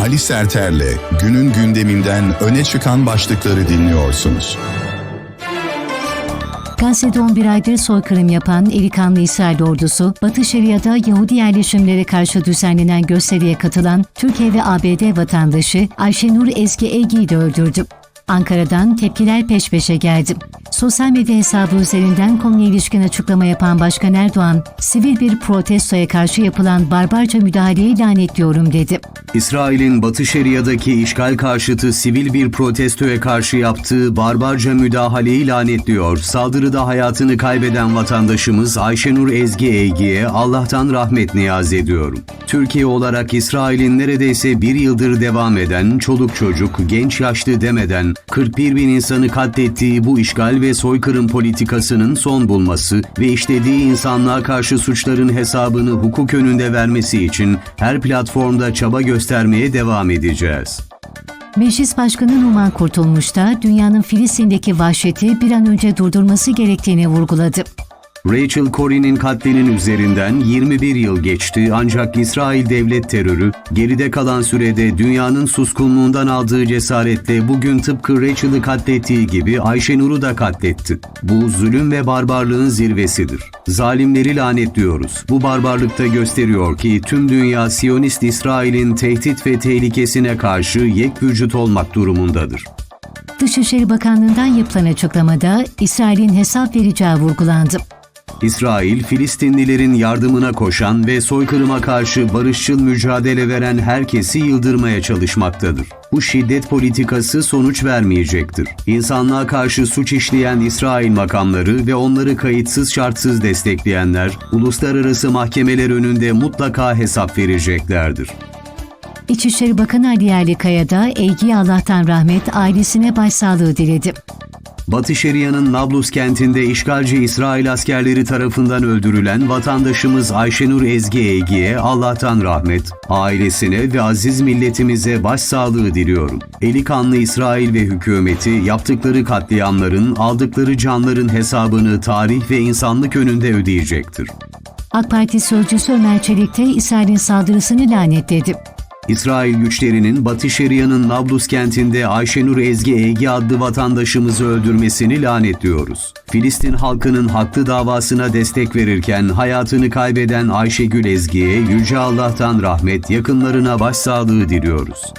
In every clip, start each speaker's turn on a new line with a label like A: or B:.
A: Ali Serter'le günün gündeminden öne çıkan başlıkları dinliyorsunuz.
B: Gazze'de 11 aydır soykırım yapan eli İsrail ordusu, Batı Şeria'da Yahudi yerleşimlere karşı düzenlenen gösteriye katılan Türkiye ve ABD vatandaşı Ayşenur Ezgi Egi'yi de öldürdü. Ankara'dan tepkiler peş peşe geldi. Sosyal medya hesabı üzerinden konuya ilişkin açıklama yapan Başkan Erdoğan, sivil bir protestoya karşı yapılan barbarca müdahaleyi lanetliyorum dedi.
C: İsrail'in Batı Şeria'daki işgal karşıtı sivil bir protestoya karşı yaptığı barbarca müdahaleyi lanetliyor. Saldırıda hayatını kaybeden vatandaşımız Ayşenur Ezgi Eygi'ye Allah'tan rahmet niyaz ediyorum. Türkiye olarak İsrail'in neredeyse bir yıldır devam eden çoluk çocuk, genç yaşlı demeden 41 bin insanı katlettiği bu işgal ve soykırım politikasının son bulması ve işlediği insanlığa karşı suçların hesabını hukuk önünde vermesi için her platformda çaba göstermeye devam edeceğiz.
B: Meclis Başkanı Numan Kurtulmuş da dünyanın Filistin'deki vahşeti bir an önce durdurması gerektiğini vurguladı.
C: Rachel Corrie'nin katlinin üzerinden 21 yıl geçti ancak İsrail devlet terörü geride kalan sürede dünyanın suskunluğundan aldığı cesaretle bugün tıpkı Rachel'ı katlettiği gibi Ayşenur'u da katletti. Bu zulüm ve barbarlığın zirvesidir. Zalimleri lanetliyoruz. Bu barbarlıkta gösteriyor ki tüm dünya Siyonist İsrail'in tehdit ve tehlikesine karşı yek vücut olmak durumundadır.
B: Dışişleri Bakanlığı'ndan yapılan açıklamada İsrail'in hesap vereceği vurgulandı.
C: İsrail, Filistinlilerin yardımına koşan ve soykırıma karşı barışçıl mücadele veren herkesi yıldırmaya çalışmaktadır. Bu şiddet politikası sonuç vermeyecektir. İnsanlığa karşı suç işleyen İsrail makamları ve onları kayıtsız şartsız destekleyenler, uluslararası mahkemeler önünde mutlaka hesap vereceklerdir.
B: İçişleri Bakanı Ali Yerlikaya da Eygi'ye Allah'tan rahmet, ailesine başsağlığı diledi.
C: Batı Şeria'nın Nablus kentinde işgalci İsrail askerleri tarafından öldürülen vatandaşımız Ayşenur Ezgi Eygi'ye Allah'tan rahmet, ailesine ve aziz milletimize başsağlığı diliyorum. Eli kanlı İsrail ve hükümeti yaptıkları katliamların, aldıkları canların hesabını tarih ve insanlık önünde ödeyecektir.
B: AK Parti sözcüsü Ömer Çelik de İsrail'in saldırısını lanetledi.
C: İsrail güçlerinin Batı Şeria'nın Nablus kentinde Ayşenur Ezgi Eygi adlı vatandaşımızı öldürmesini lanetliyoruz. Filistin halkının haklı davasına destek verirken hayatını kaybeden Ayşegül Ezgi'ye Yüce Allah'tan rahmet, yakınlarına başsağlığı diliyoruz.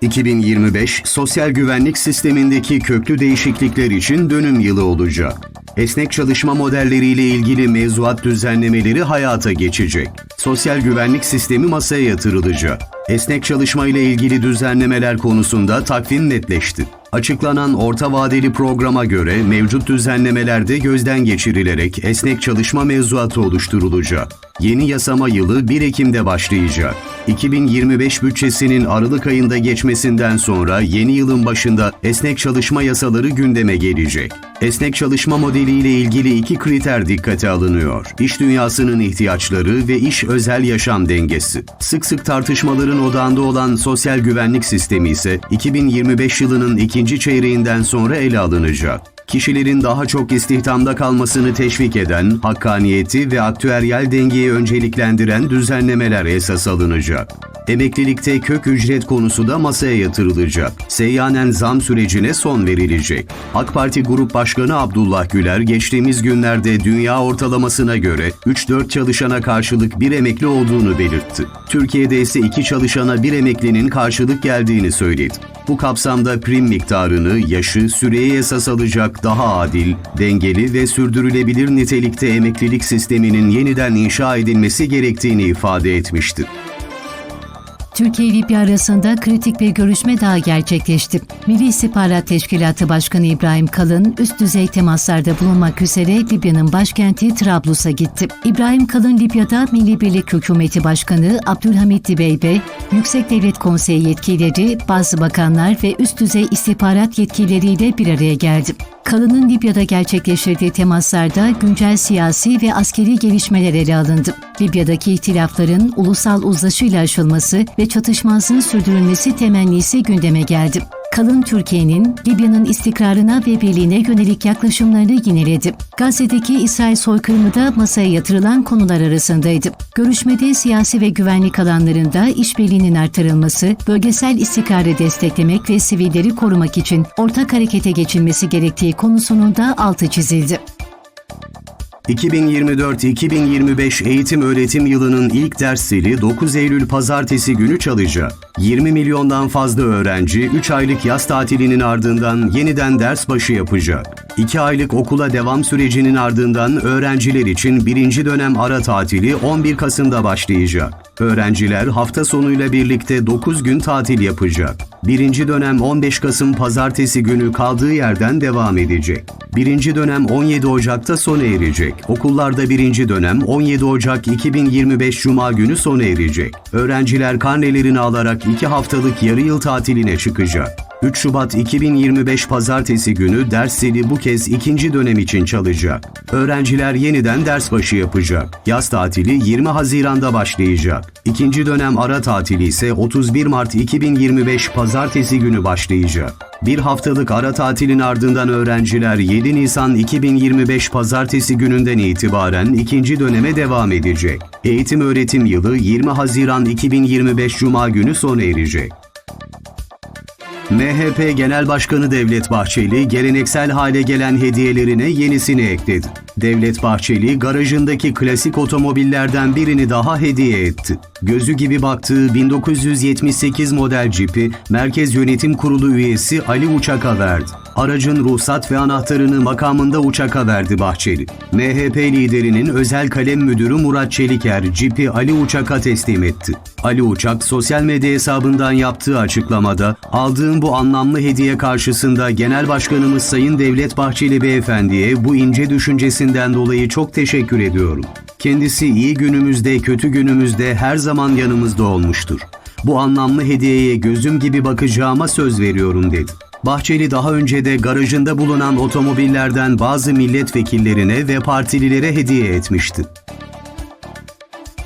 C: 2025 sosyal güvenlik sistemindeki köklü değişiklikler için dönüm yılı olacak. Esnek çalışma modelleriyle ilgili mevzuat düzenlemeleri hayata geçecek. Sosyal güvenlik sistemi masaya yatırılacak. Esnek çalışma ile ilgili düzenlemeler konusunda takvim netleşti. Açıklanan orta vadeli programa göre mevcut düzenlemelerde gözden geçirilerek esnek çalışma mevzuatı oluşturulacak. Yeni yasama yılı 1 Ekim'de başlayacak. 2025 bütçesinin Aralık ayında geçmesinden sonra yeni yılın başında esnek çalışma yasaları gündeme gelecek. Esnek çalışma modeliyle ilgili iki kriter dikkate alınıyor. İş dünyasının ihtiyaçları ve iş özel yaşam dengesi. Sık sık tartışmaların odağında olan sosyal güvenlik sistemi ise 2025 yılının ikinci çeyreğinden sonra ele alınacak kişilerin daha çok istihdamda kalmasını teşvik eden, hakkaniyeti ve aktüeryel dengeyi önceliklendiren düzenlemeler esas alınacak. Emeklilikte kök ücret konusu da masaya yatırılacak. Seyyanen zam sürecine son verilecek. AK Parti Grup Başkanı Abdullah Güler geçtiğimiz günlerde dünya ortalamasına göre 3-4 çalışana karşılık bir emekli olduğunu belirtti. Türkiye'de ise 2 çalışana bir emeklinin karşılık geldiğini söyledi. Bu kapsamda prim miktarını, yaşı, süreye esas alacak daha adil, dengeli ve sürdürülebilir nitelikte emeklilik sisteminin yeniden inşa edilmesi gerektiğini ifade etmiştir.
B: Türkiye-Libya arasında kritik bir görüşme daha gerçekleşti. Milli İstihbarat Teşkilatı Başkanı İbrahim Kalın, üst düzey temaslarda bulunmak üzere Libya'nın başkenti Trablus'a gitti. İbrahim Kalın, Libya'da Milli Birlik Hükümeti Başkanı Abdülhamit Dibeybe, Yüksek Devlet Konseyi yetkilileri, bazı bakanlar ve üst düzey istihbarat yetkilileriyle bir araya geldi. Kalın'ın Libya'da gerçekleştirdiği temaslarda güncel siyasi ve askeri gelişmeler ele alındı. Libya'daki ihtilafların ulusal uzlaşıyla aşılması ve ve çatışmazlığın sürdürülmesi temennisi gündeme geldi. Kalın Türkiye'nin Libya'nın istikrarına ve birliğine yönelik yaklaşımlarını yineledi. Gazze'deki İsrail soykırımı da masaya yatırılan konular arasındaydı. Görüşmede siyasi ve güvenlik alanlarında işbirliğinin artırılması, bölgesel istikrarı desteklemek ve sivilleri korumak için ortak harekete geçilmesi gerektiği konusunun da altı çizildi.
C: 2024-2025 eğitim öğretim yılının ilk dersleri 9 Eylül pazartesi günü çalacak. 20 milyondan fazla öğrenci 3 aylık yaz tatilinin ardından yeniden ders başı yapacak. 2 aylık okula devam sürecinin ardından öğrenciler için birinci dönem ara tatili 11 Kasım'da başlayacak. Öğrenciler hafta sonuyla birlikte 9 gün tatil yapacak. Birinci dönem 15 Kasım pazartesi günü kaldığı yerden devam edecek. Birinci dönem 17 Ocak'ta sona erecek. Okullarda birinci dönem 17 Ocak 2025 Cuma günü sona erecek. Öğrenciler karnelerini alarak 2 haftalık yarı yıl tatiline çıkacak. 3 Şubat 2025 Pazartesi günü ders zili bu kez ikinci dönem için çalacak. Öğrenciler yeniden ders başı yapacak. Yaz tatili 20 Haziran'da başlayacak. İkinci dönem ara tatili ise 31 Mart 2025 Pazartesi günü başlayacak. Bir haftalık ara tatilin ardından öğrenciler 7 Nisan 2025 Pazartesi gününden itibaren ikinci döneme devam edecek. Eğitim öğretim yılı 20 Haziran 2025 Cuma günü sona erecek. MHP Genel Başkanı Devlet Bahçeli, geleneksel hale gelen hediyelerine yenisini ekledi. Devlet Bahçeli, garajındaki klasik otomobillerden birini daha hediye etti. Gözü gibi baktığı 1978 model cipi, Merkez Yönetim Kurulu üyesi Ali Uçak'a verdi. Aracın ruhsat ve anahtarını makamında Uçak'a verdi Bahçeli. MHP liderinin özel kalem müdürü Murat Çeliker, cipi Ali Uçak'a teslim etti. Ali Uçak, sosyal medya hesabından yaptığı açıklamada, aldığım bu anlamlı hediye karşısında Genel Başkanımız Sayın Devlet Bahçeli Beyefendi'ye bu ince düşüncesinden dolayı çok teşekkür ediyorum. Kendisi iyi günümüzde, kötü günümüzde her zaman yanımızda olmuştur. Bu anlamlı hediyeye gözüm gibi bakacağıma söz veriyorum dedi. Bahçeli daha önce de garajında bulunan otomobillerden bazı milletvekillerine ve partililere hediye etmişti.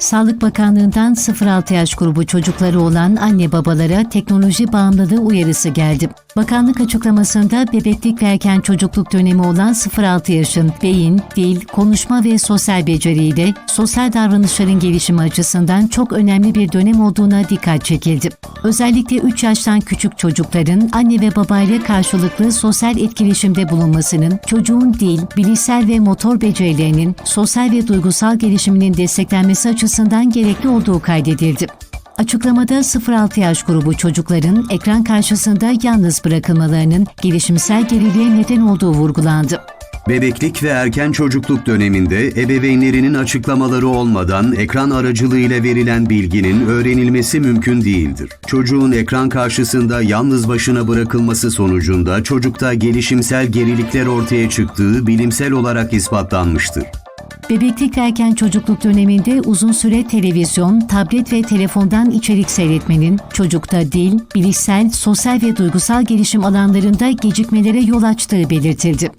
B: Sağlık Bakanlığı'ndan 0-6 yaş grubu çocukları olan anne babalara teknoloji bağımlılığı uyarısı geldi. Bakanlık açıklamasında bebeklik ve çocukluk dönemi olan 0-6 yaşın beyin, dil, konuşma ve sosyal beceriyle sosyal davranışların gelişimi açısından çok önemli bir dönem olduğuna dikkat çekildi. Özellikle 3 yaştan küçük çocukların anne ve babayla karşılıklı sosyal etkileşimde bulunmasının çocuğun dil, bilişsel ve motor becerilerinin sosyal ve duygusal gelişiminin desteklenmesi açısından gerekli olduğu kaydedildi. Açıklamada 0-6 yaş grubu çocukların ekran karşısında yalnız bırakılmalarının gelişimsel geriliğe neden olduğu vurgulandı.
C: Bebeklik ve erken çocukluk döneminde ebeveynlerinin açıklamaları olmadan ekran aracılığıyla verilen bilginin öğrenilmesi mümkün değildir. Çocuğun ekran karşısında yalnız başına bırakılması sonucunda çocukta gelişimsel gerilikler ortaya çıktığı bilimsel olarak ispatlanmıştır.
B: Bebeklik ve çocukluk döneminde uzun süre televizyon, tablet ve telefondan içerik seyretmenin çocukta dil, bilişsel, sosyal ve duygusal gelişim alanlarında gecikmelere yol açtığı belirtildi.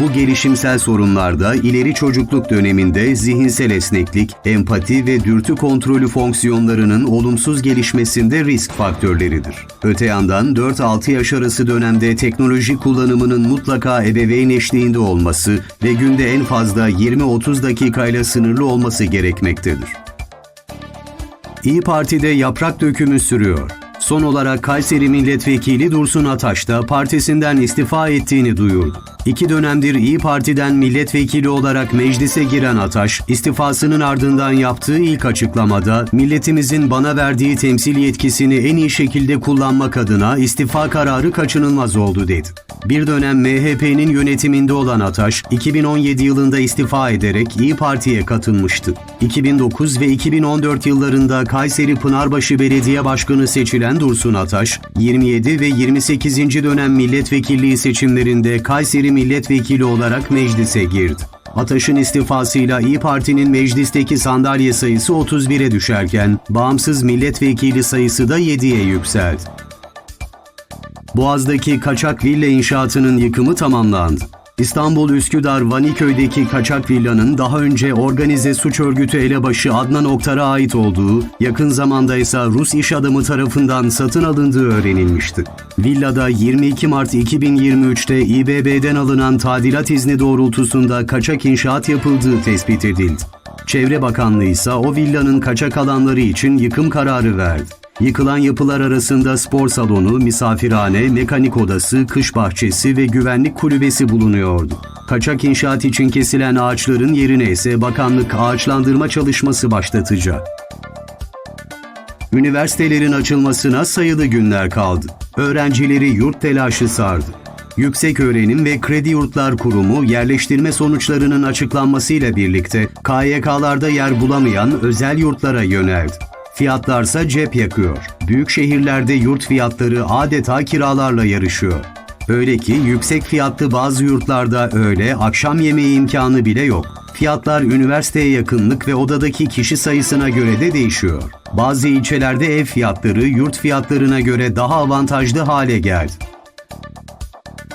C: Bu gelişimsel sorunlarda ileri çocukluk döneminde zihinsel esneklik, empati ve dürtü kontrolü fonksiyonlarının olumsuz gelişmesinde risk faktörleridir. Öte yandan 4-6 yaş arası dönemde teknoloji kullanımının mutlaka ebeveyn eşliğinde olması ve günde en fazla 20-30 dakikayla sınırlı olması gerekmektedir. İyi Parti'de yaprak dökümü sürüyor. Son olarak Kayseri Milletvekili Dursun Ataş da partisinden istifa ettiğini duyurdu. İki dönemdir İyi Parti'den milletvekili olarak meclise giren Ataş, istifasının ardından yaptığı ilk açıklamada milletimizin bana verdiği temsil yetkisini en iyi şekilde kullanmak adına istifa kararı kaçınılmaz oldu dedi. Bir dönem MHP'nin yönetiminde olan Ataş, 2017 yılında istifa ederek İyi Parti'ye katılmıştı. 2009 ve 2014 yıllarında Kayseri Pınarbaşı Belediye Başkanı seçilen Dursun Ataş, 27 ve 28. dönem milletvekilliği seçimlerinde Kayseri milletvekili olarak meclise girdi. Ataş'ın istifasıyla İyi Parti'nin meclisteki sandalye sayısı 31'e düşerken bağımsız milletvekili sayısı da 7'ye yükseldi. Boğaz'daki kaçak villa inşaatının yıkımı tamamlandı. İstanbul Üsküdar Vaniköy'deki kaçak villanın daha önce organize suç örgütü elebaşı Adnan Oktar'a ait olduğu, yakın zamanda ise Rus iş adamı tarafından satın alındığı öğrenilmişti. Villada 22 Mart 2023'te İBB'den alınan tadilat izni doğrultusunda kaçak inşaat yapıldığı tespit edildi. Çevre Bakanlığı ise o villanın kaçak alanları için yıkım kararı verdi. Yıkılan yapılar arasında spor salonu, misafirhane, mekanik odası, kış bahçesi ve güvenlik kulübesi bulunuyordu. Kaçak inşaat için kesilen ağaçların yerine ise bakanlık ağaçlandırma çalışması başlatacak. Üniversitelerin açılmasına sayılı günler kaldı. Öğrencileri yurt telaşı sardı. Yüksek Öğrenim ve Kredi Yurtlar Kurumu yerleştirme sonuçlarının açıklanmasıyla birlikte KYK'larda yer bulamayan özel yurtlara yöneldi. Fiyatlarsa cep yakıyor. Büyük şehirlerde yurt fiyatları adeta kiralarla yarışıyor. Öyle ki yüksek fiyatlı bazı yurtlarda öğle, akşam yemeği imkanı bile yok. Fiyatlar üniversiteye yakınlık ve odadaki kişi sayısına göre de değişiyor. Bazı ilçelerde ev fiyatları yurt fiyatlarına göre daha avantajlı hale geldi.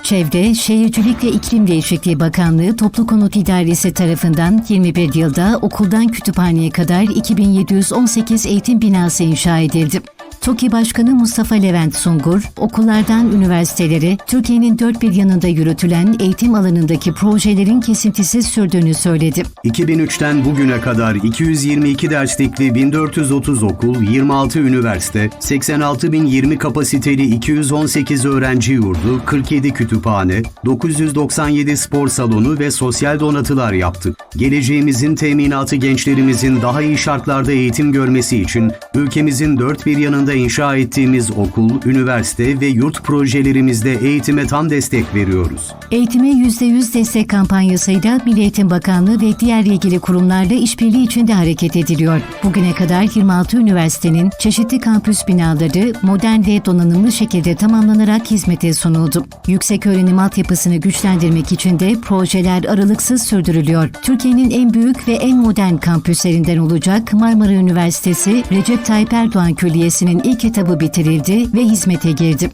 B: Çevre, Şehircilik ve İklim Değişikliği Bakanlığı Toplu Konut İdaresi tarafından 21 yılda okuldan kütüphaneye kadar 2718 eğitim binası inşa edildi. TOKİ Başkanı Mustafa Levent Sungur, okullardan üniversitelere Türkiye'nin dört bir yanında yürütülen eğitim alanındaki projelerin kesintisiz sürdüğünü söyledi.
C: 2003'ten bugüne kadar 222 derslikli 1430 okul, 26 üniversite, 86.020 kapasiteli 218 öğrenci yurdu, 47 kütüphane, 997 spor salonu ve sosyal donatılar yaptık. Geleceğimizin teminatı gençlerimizin daha iyi şartlarda eğitim görmesi için ülkemizin dört bir yanında inşa ettiğimiz okul, üniversite ve yurt projelerimizde eğitime tam destek veriyoruz.
B: Eğitime %100 destek kampanyasıyla Milli Eğitim Bakanlığı ve diğer ilgili kurumlarla işbirliği içinde hareket ediliyor. Bugüne kadar 26 üniversitenin çeşitli kampüs binaları modern ve donanımlı şekilde tamamlanarak hizmete sunuldu. Yüksek öğrenim altyapısını güçlendirmek için de projeler aralıksız sürdürülüyor. Türkiye'nin en büyük ve en modern kampüslerinden olacak Marmara Üniversitesi Recep Tayyip Erdoğan Külliyesi'nin ilk etabı bitirildi ve hizmete girdi.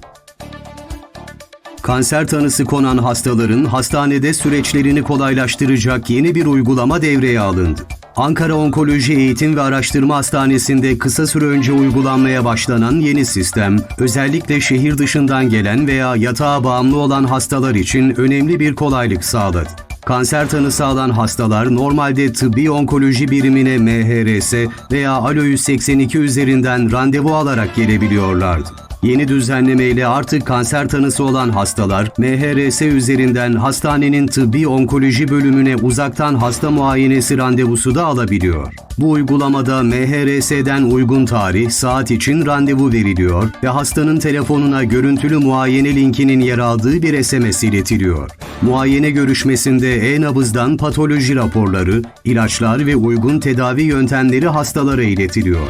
C: Kanser tanısı konan hastaların hastanede süreçlerini kolaylaştıracak yeni bir uygulama devreye alındı. Ankara Onkoloji Eğitim ve Araştırma Hastanesi'nde kısa süre önce uygulanmaya başlanan yeni sistem, özellikle şehir dışından gelen veya yatağa bağımlı olan hastalar için önemli bir kolaylık sağladı. Kanser tanısı alan hastalar normalde tıbbi onkoloji birimine MHRS veya ALO 182 üzerinden randevu alarak gelebiliyorlardı. Yeni düzenlemeyle artık kanser tanısı olan hastalar MHRS üzerinden hastanenin tıbbi onkoloji bölümüne uzaktan hasta muayenesi randevusu da alabiliyor. Bu uygulamada MHRS'den uygun tarih, saat için randevu veriliyor ve hastanın telefonuna görüntülü muayene linkinin yer aldığı bir SMS iletiliyor. Muayene görüşmesinde e-nabızdan patoloji raporları, ilaçlar ve uygun tedavi yöntemleri hastalara iletiliyor.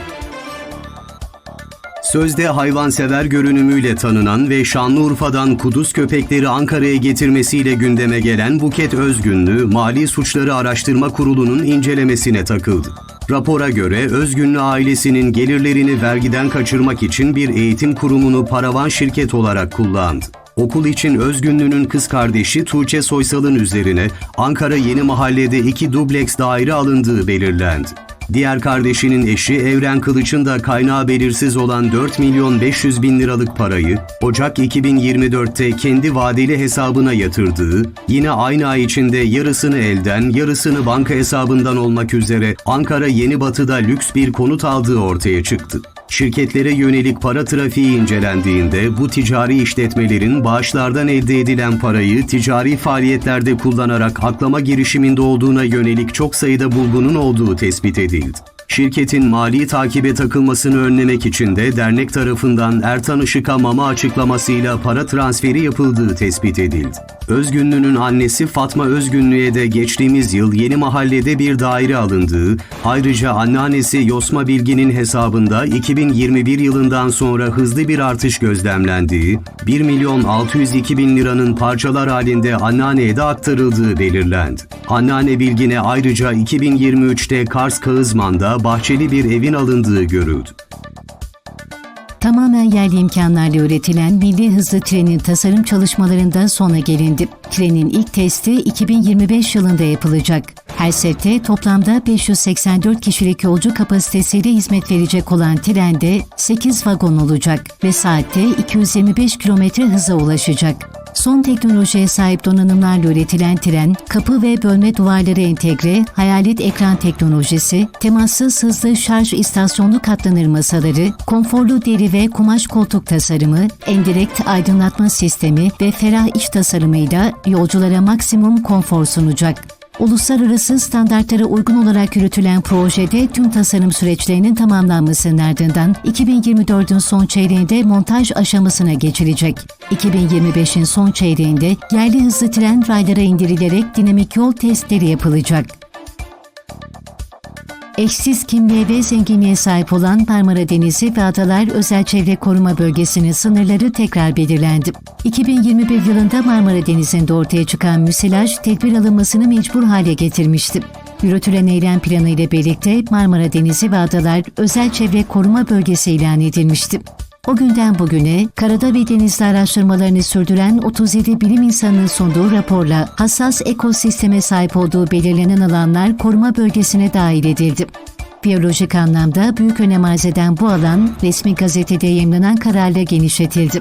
C: Sözde hayvansever görünümüyle tanınan ve Şanlıurfa'dan kuduz köpekleri Ankara'ya getirmesiyle gündeme gelen Buket Özgünlü, Mali Suçları Araştırma Kurulu'nun incelemesine takıldı. Rapora göre Özgünlü ailesinin gelirlerini vergiden kaçırmak için bir eğitim kurumunu paravan şirket olarak kullandı. Okul için Özgünlü'nün kız kardeşi Tuğçe Soysal'ın üzerine Ankara Yeni Mahalle'de iki dubleks daire alındığı belirlendi. Diğer kardeşinin eşi Evren Kılıç'ın da kaynağı belirsiz olan 4 milyon 500 bin liralık parayı Ocak 2024'te kendi vadeli hesabına yatırdığı, yine aynı ay içinde yarısını elden, yarısını banka hesabından olmak üzere Ankara Yenibatı'da lüks bir konut aldığı ortaya çıktı. Şirketlere yönelik para trafiği incelendiğinde bu ticari işletmelerin bağışlardan elde edilen parayı ticari faaliyetlerde kullanarak aklama girişiminde olduğuna yönelik çok sayıda bulgunun olduğu tespit edildi. Şirketin mali takibe takılmasını önlemek için de dernek tarafından Ertan Işık'a mama açıklamasıyla para transferi yapıldığı tespit edildi. Özgünlü'nün annesi Fatma Özgünlü'ye de geçtiğimiz yıl yeni mahallede bir daire alındığı, ayrıca anneannesi Yosma Bilgin'in hesabında 2021 yılından sonra hızlı bir artış gözlemlendiği, 1 milyon 602 bin liranın parçalar halinde anneanneye de aktarıldığı belirlendi. Anneanne Bilgin'e ayrıca 2023'te Kars Kağızman'da bahçeli bir evin alındığı görüldü.
B: Tamamen yerli imkanlarla üretilen milli hızlı trenin tasarım çalışmalarında sona gelindi. Trenin ilk testi 2025 yılında yapılacak. Her sefte toplamda 584 kişilik yolcu kapasitesiyle hizmet verecek olan trende 8 vagon olacak ve saatte 225 km hıza ulaşacak. Son teknolojiye sahip donanımlarla üretilen tren, kapı ve bölme duvarları entegre, hayalet ekran teknolojisi, temassız hızlı şarj istasyonlu katlanır masaları, konforlu deri ve kumaş koltuk tasarımı, endirekt aydınlatma sistemi ve ferah iç tasarımıyla yolculara maksimum konfor sunacak. Uluslararası standartlara uygun olarak yürütülen projede tüm tasarım süreçlerinin tamamlanmasının ardından 2024'ün son çeyreğinde montaj aşamasına geçilecek. 2025'in son çeyreğinde yerli hızlı tren raylara indirilerek dinamik yol testleri yapılacak. Eşsiz kimliğe ve zenginliğe sahip olan Marmara Denizi ve Adalar Özel Çevre Koruma Bölgesi'nin sınırları tekrar belirlendi. 2021 yılında Marmara Denizi'nde ortaya çıkan müsilaj tedbir alınmasını mecbur hale getirmişti. Yürütülen eylem planı ile birlikte Marmara Denizi ve Adalar Özel Çevre Koruma Bölgesi ilan edilmişti. O günden bugüne karada ve denizde araştırmalarını sürdüren 37 bilim insanının sunduğu raporla hassas ekosisteme sahip olduğu belirlenen alanlar koruma bölgesine dahil edildi. Biyolojik anlamda büyük önem arz eden bu alan resmi gazetede yayınlanan kararla genişletildi.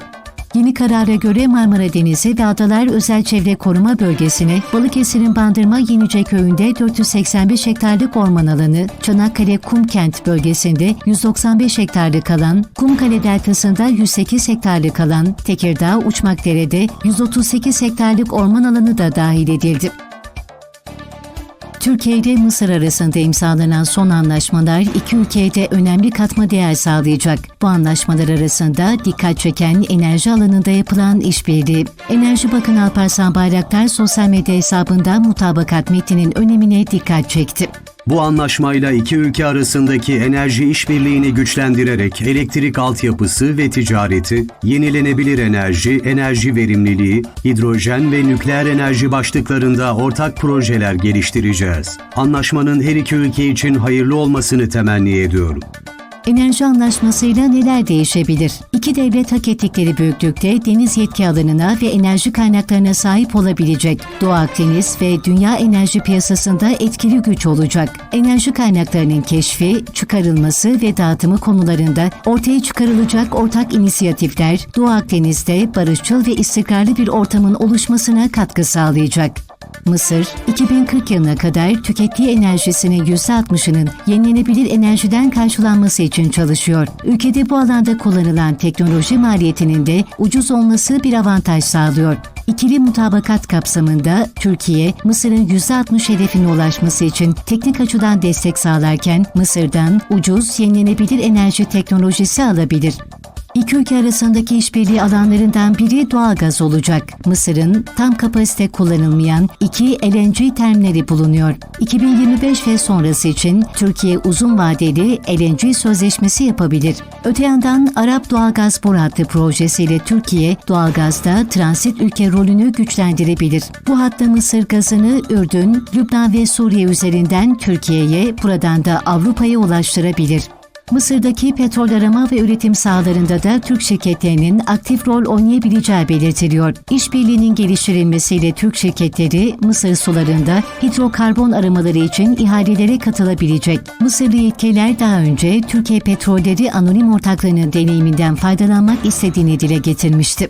B: Yeni karara göre Marmara Denizi ve Adalar Özel Çevre Koruma Bölgesi'ne Balıkesir'in Bandırma Yenice Köyü'nde 485 hektarlık orman alanı, Çanakkale Kumkent bölgesinde 195 hektarlık alan, Kumkale Deltası'nda 108 hektarlık alan, Tekirdağ Uçmakdere'de 138 hektarlık orman alanı da dahil edildi. Türkiye ile Mısır arasında imzalanan son anlaşmalar iki ülkeye de önemli katma değer sağlayacak. Bu anlaşmalar arasında dikkat çeken enerji alanında yapılan işbirliği. Enerji Bakanı Alparslan Bayraktar sosyal medya hesabında mutabakat metninin önemine dikkat çekti.
C: Bu anlaşmayla iki ülke arasındaki enerji işbirliğini güçlendirerek elektrik altyapısı ve ticareti, yenilenebilir enerji, enerji verimliliği, hidrojen ve nükleer enerji başlıklarında ortak projeler geliştireceğiz. Anlaşmanın her iki ülke için hayırlı olmasını temenni ediyorum.
B: Enerji anlaşmasıyla neler değişebilir? İki devlet hak ettikleri büyüklükte deniz yetki alanına ve enerji kaynaklarına sahip olabilecek. Doğu Akdeniz ve dünya enerji piyasasında etkili güç olacak. Enerji kaynaklarının keşfi, çıkarılması ve dağıtımı konularında ortaya çıkarılacak ortak inisiyatifler Doğu Akdeniz'de barışçıl ve istikrarlı bir ortamın oluşmasına katkı sağlayacak. Mısır, 2040 yılına kadar tükettiği enerjisinin %60'ının yenilenebilir enerjiden karşılanması için çalışıyor. Ülkede bu alanda kullanılan teknoloji maliyetinin de ucuz olması bir avantaj sağlıyor. İkili mutabakat kapsamında Türkiye, Mısır'ın %60 hedefine ulaşması için teknik açıdan destek sağlarken Mısır'dan ucuz yenilenebilir enerji teknolojisi alabilir. İki ülke arasındaki işbirliği alanlarından biri doğalgaz olacak. Mısır'ın tam kapasite kullanılmayan iki LNG terminali bulunuyor. 2025 ve sonrası için Türkiye uzun vadeli LNG sözleşmesi yapabilir. Öte yandan Arap Doğalgaz Boru Hattı projesiyle Türkiye doğalgazda transit ülke rolünü güçlendirebilir. Bu hatta Mısır gazını Ürdün, Lübnan ve Suriye üzerinden Türkiye'ye, buradan da Avrupa'ya ulaştırabilir. Mısır'daki petrol arama ve üretim sahalarında da Türk şirketlerinin aktif rol oynayabileceği belirtiliyor. İşbirliğinin geliştirilmesiyle Türk şirketleri Mısır sularında hidrokarbon aramaları için ihalelere katılabilecek. Mısırlı yetkililer daha önce Türkiye Petrolleri Anonim Ortaklığı'nın deneyiminden faydalanmak istediğini dile getirmişti.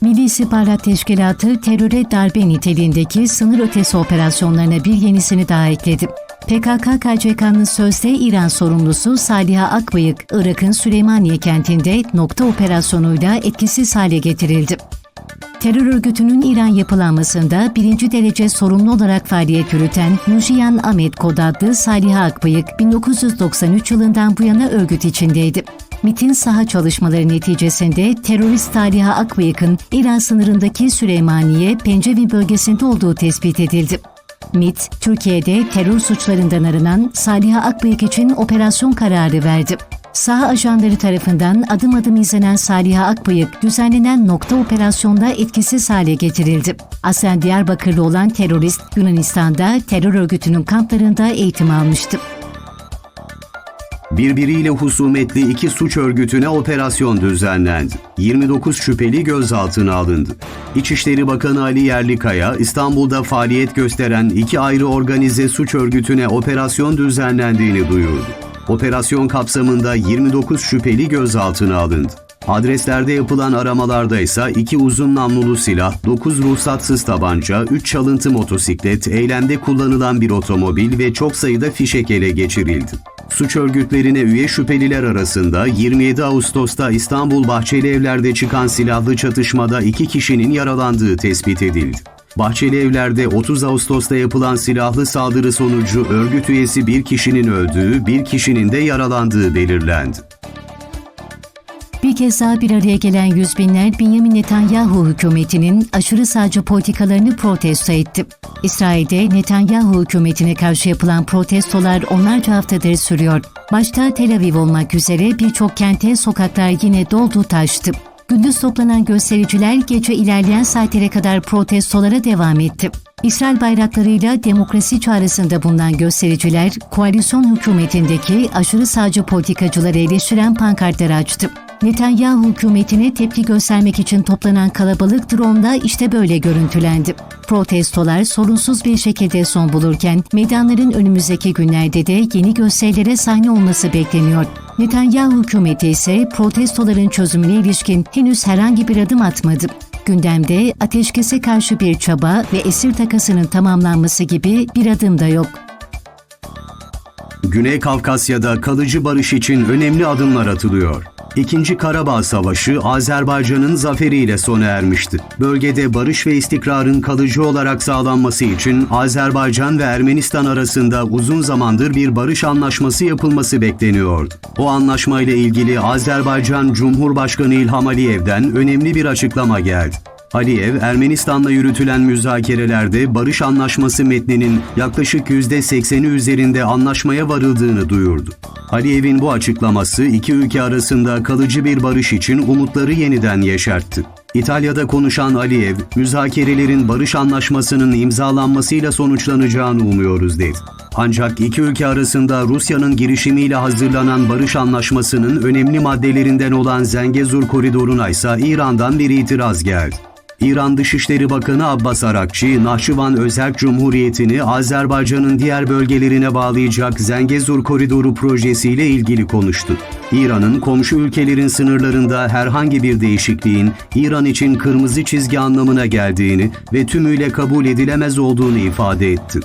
B: Milli İstihbarat Teşkilatı teröre darbe niteliğindeki sınır ötesi operasyonlarına bir yenisini daha ekledi. PKK-KCK'nın sözde İran sorumlusu Saliha Akbayık, Irak'ın Süleymaniye kentinde nokta operasyonuyla etkisiz hale getirildi. Terör örgütünün İran yapılanmasında birinci derece sorumlu olarak faaliyet yürüten Nujiyan Ahmet Kod adlı Saliha Akbayık 1993 yılından bu yana örgüt içindeydi. MIT'in saha çalışmaları neticesinde terörist Saliha Akbayık'ın İran sınırındaki Süleymaniye, Pencevi bölgesinde olduğu tespit edildi. MIT, Türkiye'de terör suçlarından arınan Saliha Akbıyık için operasyon kararı verdi. Saha ajanları tarafından adım adım izlenen Saliha Akbıyık, düzenlenen nokta operasyonda etkisiz hale getirildi. Aslen Diyarbakırlı olan terörist, Yunanistan'da terör örgütünün kamplarında eğitim almıştı.
C: Birbiriyle husumetli iki suç örgütüne operasyon düzenlendi. 29 şüpheli gözaltına alındı. İçişleri Bakanı Ali Yerlikaya, İstanbul'da faaliyet gösteren iki ayrı organize suç örgütüne operasyon düzenlendiğini duyurdu. Operasyon kapsamında 29 şüpheli gözaltına alındı. Adreslerde yapılan aramalarda ise iki uzun namlulu silah, 9 ruhsatsız tabanca, 3 çalıntı motosiklet, eylemde kullanılan bir otomobil ve çok sayıda fişek ele geçirildi. Suç örgütlerine üye şüpheliler arasında 27 Ağustos'ta İstanbul Bahçeli Evler'de çıkan silahlı çatışmada iki kişinin yaralandığı tespit edildi. Bahçeli Evler'de 30 Ağustos'ta yapılan silahlı saldırı sonucu örgüt üyesi bir kişinin öldüğü, bir kişinin de yaralandığı belirlendi.
B: Bir kez daha bir araya gelen yüz binler Benjamin Netanyahu hükümetinin aşırı sağcı politikalarını protesto etti. İsrail'de Netanyahu hükümetine karşı yapılan protestolar onlarca haftadır sürüyor. Başta Tel Aviv olmak üzere birçok kente sokaklar yine doldu taştı. Gündüz toplanan göstericiler gece ilerleyen saatlere kadar protestolara devam etti. İsrail bayraklarıyla demokrasi çağrısında bulunan göstericiler, koalisyon hükümetindeki aşırı sağcı politikacıları eleştiren pankartları açtı. Netanyahu hükümetine tepki göstermek için toplanan kalabalık drone'da işte böyle görüntülendi. Protestolar sorunsuz bir şekilde son bulurken meydanların önümüzdeki günlerde de yeni gösterilere sahne olması bekleniyor. Netanyahu hükümeti ise protestoların çözümüne ilişkin henüz herhangi bir adım atmadı. Gündemde ateşkese karşı bir çaba ve esir takasının tamamlanması gibi bir adım da yok.
C: Güney Kafkasya'da kalıcı barış için önemli adımlar atılıyor. İkinci Karabağ Savaşı Azerbaycan'ın zaferiyle sona ermişti. Bölgede barış ve istikrarın kalıcı olarak sağlanması için Azerbaycan ve Ermenistan arasında uzun zamandır bir barış anlaşması yapılması bekleniyordu. O anlaşmayla ilgili Azerbaycan Cumhurbaşkanı İlham Aliyev'den önemli bir açıklama geldi. Aliyev, Ermenistan'la yürütülen müzakerelerde barış anlaşması metninin yaklaşık %80'i üzerinde anlaşmaya varıldığını duyurdu. Aliyev'in bu açıklaması iki ülke arasında kalıcı bir barış için umutları yeniden yeşertti. İtalya'da konuşan Aliyev, müzakerelerin barış anlaşmasının imzalanmasıyla sonuçlanacağını umuyoruz dedi. Ancak iki ülke arasında Rusya'nın girişimiyle hazırlanan barış anlaşmasının önemli maddelerinden olan Zengezur koridoruna ise İran'dan bir itiraz geldi. İran Dışişleri Bakanı Abbas Arakçı, Nahçıvan Özerk Cumhuriyeti'ni Azerbaycan'ın diğer bölgelerine bağlayacak Zengezur Koridoru projesiyle ilgili konuştu. İran'ın komşu ülkelerin sınırlarında herhangi bir değişikliğin İran için kırmızı çizgi anlamına geldiğini ve tümüyle kabul edilemez olduğunu ifade etti.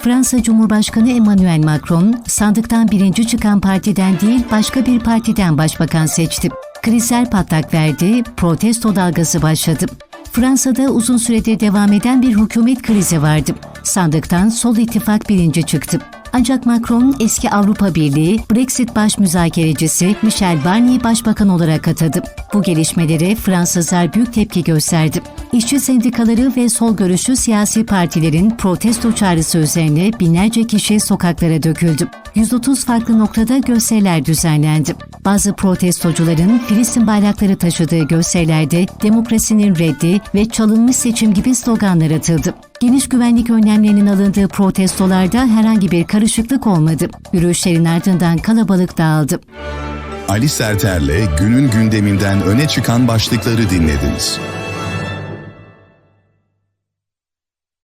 B: Fransa Cumhurbaşkanı Emmanuel Macron, sandıktan birinci çıkan partiden değil başka bir partiden başbakan seçti. Krizler patlak verdi, protesto dalgası başladı. Fransa'da uzun süredir devam eden bir hükümet krizi vardı. Sandıktan Sol İttifak birinci çıktı. Ancak Macron eski Avrupa Birliği Brexit baş müzakerecisi Michel Barnier başbakan olarak atadı. Bu gelişmelere Fransızlar büyük tepki gösterdi. İşçi sendikaları ve sol görüşlü siyasi partilerin protesto çağrısı üzerine binlerce kişi sokaklara döküldü. 130 farklı noktada gösteriler düzenlendi. Bazı protestocuların Filistin bayrakları taşıdığı gösterilerde demokrasinin reddi ve çalınmış seçim gibi sloganlar atıldı. Geniş güvenlik önlemlerinin alındığı protestolarda herhangi bir karışıklık olmadı. Yürüyüşlerin ardından kalabalık dağıldı.
A: Ali Serter'le günün gündeminden öne çıkan başlıkları dinlediniz.